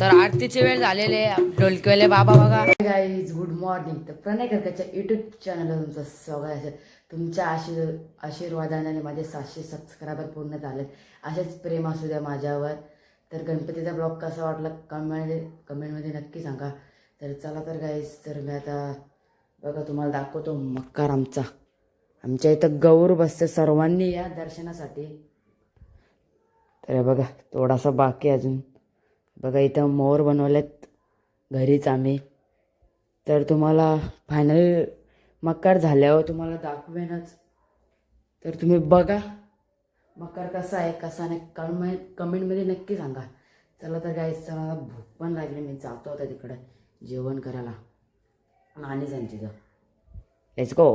तर आरतीची वेळ झालेले ढोलकीवाले बाबा बघा. गाईज गुड मॉर्निंग तर प्रणय कर्काच्या युट्यूब चॅनलला तुमचं स्वागत आहे. तुमच्या आशीर् आशीर्वादाने माझे सातशे सबस्क्रायबर पूर्ण झाले असेच प्रेम असू द्या माझ्यावर. तर गणपतीचा ब्लॉग कसा वाटला कमेंट कमेंटमध्ये नक्की सांगा. तर चला तर गाईज तर मी आता बघा तुम्हाला दाखवतो मक्कार आमचा. आमच्या इथं गौर बसते सर्वांनी या दर्शनासाठी. तर बघा थोडासा बाकी अजून. बघा इथं मोर बनवलेत घरीच आम्ही. तर तुम्हाला फायनल मकार झाल्यावर तुम्हाला दाखवेनच. तर तुम्ही बघा मकार कसा आहे कसा नाही. कमेंट कमेंटमध्ये नक्की सांगा. चला तर काय मला भूक पण लागली. मी जातो आता तिकडं जेवण करायला. आणि त्यांची लेट्स गो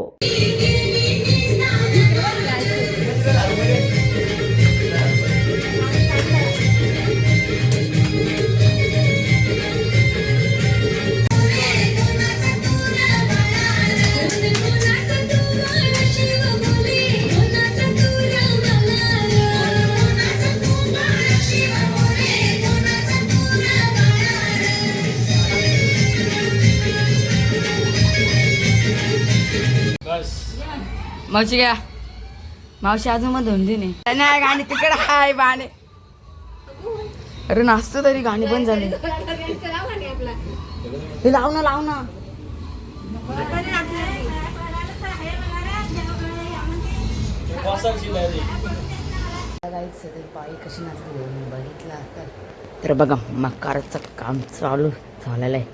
मावशी घ्या. मावशी अजून मग धुंदी नाही नाही गाणी तिकडे हाय बाणे. अरे नाचतो तरी गाणी पण झाली. हे लाव ना लाव ना. बाई कशी नाचली बघितलं. तर बघा मकाराचं काम चालू झालेलं आहे.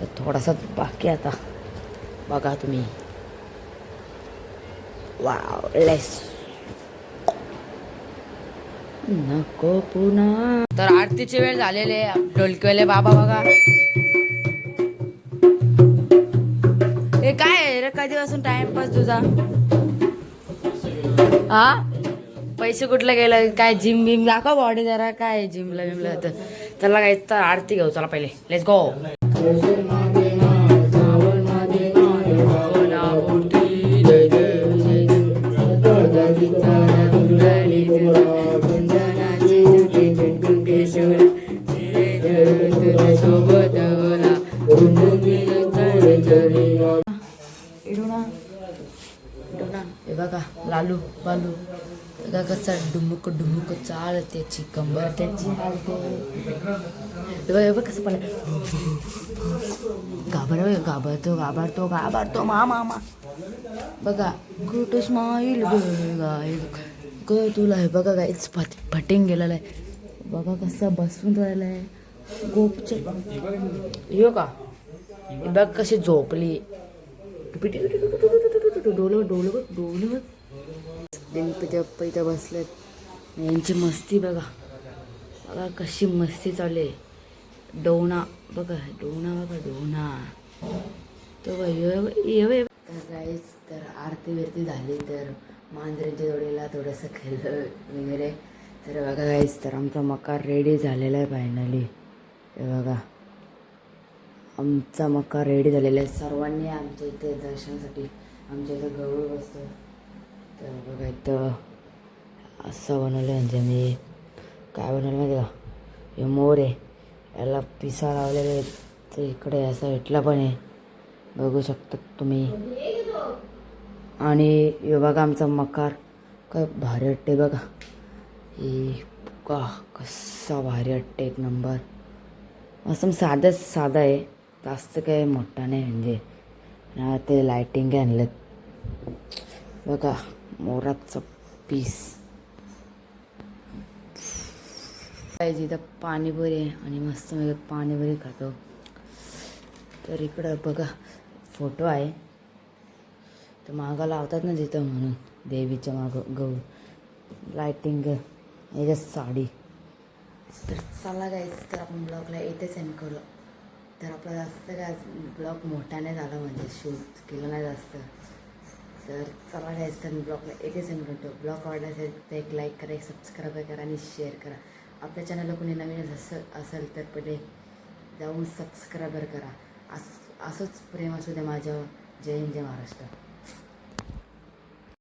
तर थोडासा बाकी आता. बघा तुम्ही. वाव लेस नको पुन्हा. तर आरतीची वेळ झालेले ढोलकीवाले बाबा बघा. हे काय आहे रे? कधीपासून टाइमपास तुझा? हा? पैसे कुठले गेले? काय जिम बिम? दाखव बॉडी जरा. काय जिमला बिमला? तर चला काय तर आरती घेऊ. चला पहिले. लेट्स गो हे बघा लालू बालू. बघा कसा डुमुक डुमुक चाळ त्याची कंबर त्याची हे बघा हे बघ कसं पण घाबर घाबरतो घाबरतो घाबरतो मा मामा बघा गुड स्माईल ग तुला हे बघा गाईच फट फटिंग गेलेलं आहे. बघा कसं बसून राहिलं आहे गोपचे यो का बघ कशी झोपली. डोलं डोलं डोलं गणपती बाप्पा इथं बसलेत. यांची मस्ती बघा. बघा कशी मस्ती चालू आहे. डोणा बघा डोणा बघा डोणा तो बघा येव- तर गाईस तर आरती बिरती झाली तर मांजरीच्या जोडीला थोडंसं खेळलं वगैरे. तर बघा गाईस तर आमचा मकार रेडी झालेला आहे फायनली हे बघा. आमचा मका रेडी झालेला आहे. सर्वांनी आमच्या इथे दर्शनासाठी आमच्या इथं गवळ बसतो तर बघा इथं असं बनवलं म्हणजे मी. काय बनवलं माहिती का? हे मोर. आहे याला पिसा लावलेले आहेत. तर इकडे असा इटला पण आहे. बघू शकता तुम्ही. आणि हे बघा आमचा मकार. काय भारी वाटते बघा. हे का कसा भारी वाटते एक नंबर असं साधंच साधा आहे. जास्त काही मोठा नाही म्हणजे ना ते लायटिंग आणलं. बघा मोराचं पीस पाहिजे तर पाणीपुरी आहे आणि मस्त म्हणजे पाणीपुरी खातो. तर इकडं बघा फोटो आहे. तर मागं लावतात ना तिथं म्हणून देवीच्या मागं गहू. लायटिंग याच्यात साडी. तर चला जायचं तर आपण ब्लॉगला इथे सेंड करू तर आपला जास्त काय ब्लॉग मोठा नाही झाला म्हणजे शूट केलं नाही जास्त. तर चला गायचं तर मी ब्लॉगला एकच सेंड करतो. ब्लॉग आवडला असेल तर एक लाईक करा एक सबस्क्राईब करा आणि शेअर करा. आपल्या चॅनलला कोणी नवीन असं असेल तर पहिले जाऊन सबस्क्राईबर करा. असं असंच प्रेम असू द्या माझ्यावर. जय हिंद जय महाराष्ट्र.